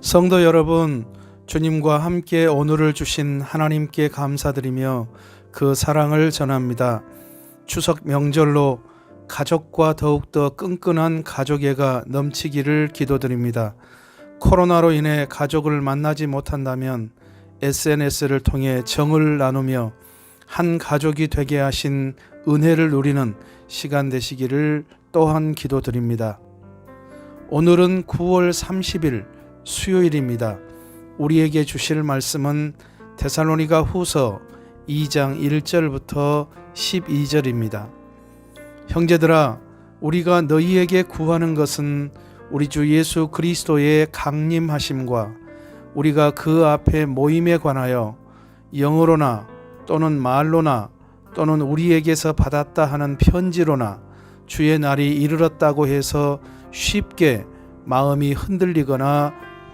성도 여러분, 주님과 함께 오늘을 주신 하나님께 감사드리며 그 사랑을 전합니다. 추석 명절로 가족과 더욱더 끈끈한 가족애가 넘치기를 기도드립니다. 코로나로 인해 가족을 만나지 못한다면 SNS를 통해 정을 나누며 한 가족이 되게 하신 은혜를 누리는 시간 되시기를 또한 기도드립니다. 오늘은 9월 30일 수요일입니다. 우리에게 주실 말씀은 데살로니가 후서 2장 1절부터 12절입니다. 형제들아, 우리가 너희에게 구하는 것은 우리 주 예수 그리스도의 강림하심과 우리가 그 앞에 모임에 관하여 영어로나 또는 말로나 또는 우리에게서 받았다 하는 편지로나 주의 날이 이르렀다고 해서 쉽게 마음이 흔들리거나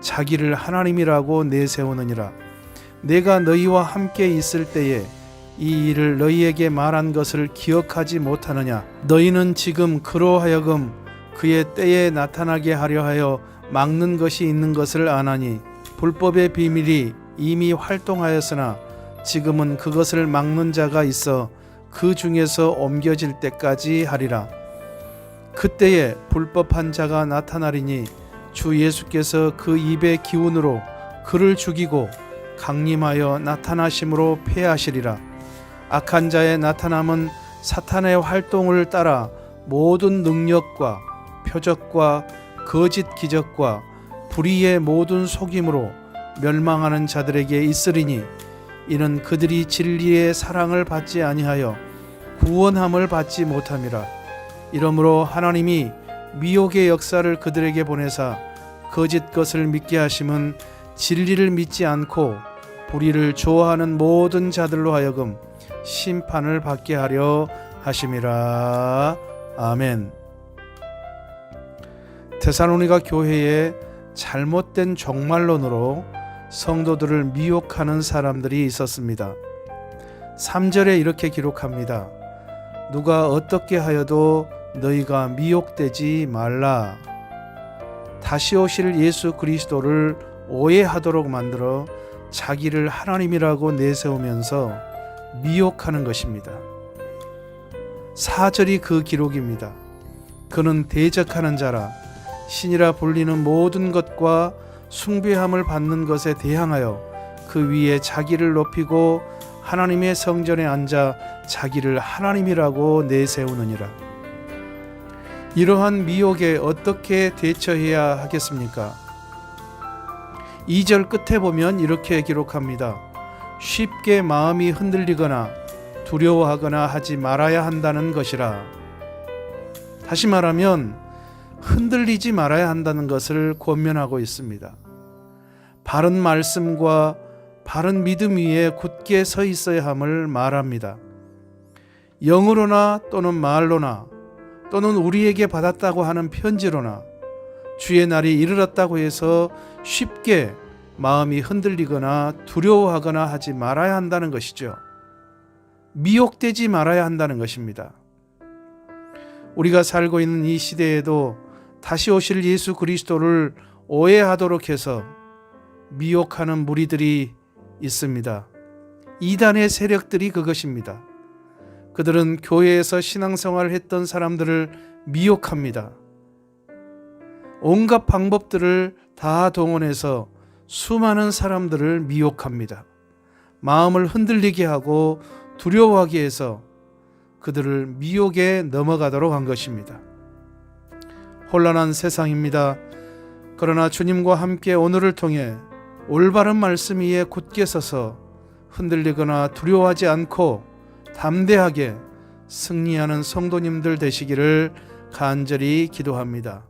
자기를 하나님이라고 내세우느니라. 내가 너희와 함께 있을 때에 이 일을 너희에게 말한 것을 기억하지 못하느냐? 너희는 지금 그로 하여금 그의 때에 나타나게 하려 하여 막는 것이 있는 것을 아나니 불법의 비밀이 이미 활동하였으나 지금은 그것을 막는 자가 있어 그 중에서 옮겨질 때까지 하리라. 그때에 불법한 자가 나타나리니 주 예수께서 그 입의 기운으로 그를 죽이고 강림하여 나타나심으로 패하시리라. 악한 자의 나타남은 사탄의 활동을 따라 모든 능력과 표적과 거짓 기적과 불의의 모든 속임으로 멸망하는 자들에게 있으리니 이는 그들이 진리의 사랑을 받지 아니하여 구원함을 받지 못함이라. 이러므로 하나님이 미혹의 역사를 그들에게 보내사 거짓 것을 믿게 하심은 진리를 믿지 않고 불의를 좋아하는 모든 자들로 하여금 심판을 받게 하려 하심이라. 아멘. 테살로니가 교회에 잘못된 종말론으로 성도들을 미혹하는 사람들이 있었습니다. 3절에 이렇게 기록합니다. 누가 어떻게 하여도 너희가 미혹되지 말라. 다시 오실 예수 그리스도를 오해하도록 만들어 자기를 하나님이라고 내세우면서 미혹하는 것입니다. 4절이 그 기록입니다. 그는 대적하는 자라 신이라 불리는 모든 것과 숭배함을 받는 것에 대항하여 그 위에 자기를 높이고 하나님의 성전에 앉아 자기를 하나님이라고 내세우느니라. 이러한 미혹에 어떻게 대처해야 하겠습니까? 2절 끝에 보면 이렇게 기록합니다. 쉽게 마음이 흔들리거나 두려워하거나 하지 말아야 한다는 것이라. 다시 말하면 흔들리지 말아야 한다는 것을 권면하고 있습니다. 바른 말씀과 바른 믿음 위에 굳게 서 있어야 함을 말합니다. 영으로나 또는 말로나 또는 우리에게 받았다고 하는 편지로나 주의 날이 이르렀다고 해서 쉽게 마음이 흔들리거나 두려워하거나 하지 말아야 한다는 것이죠. 미혹되지 말아야 한다는 것입니다. 우리가 살고 있는 이 시대에도 다시 오실 예수 그리스도를 오해하도록 해서 미혹하는 무리들이 있습니다. 이단의 세력들이 그것입니다. 그들은 교회에서 신앙생활을 했던 사람들을 미혹합니다. 온갖 방법들을 다 동원해서 수많은 사람들을 미혹합니다. 마음을 흔들리게 하고 두려워하게 해서 그들을 미혹에 넘어가도록 한 것입니다. 혼란한 세상입니다. 그러나 주님과 함께 오늘을 통해 올바른 말씀 위에 굳게 서서 흔들리거나 두려워하지 않고 담대하게 승리하는 성도님들 되시기를 간절히 기도합니다.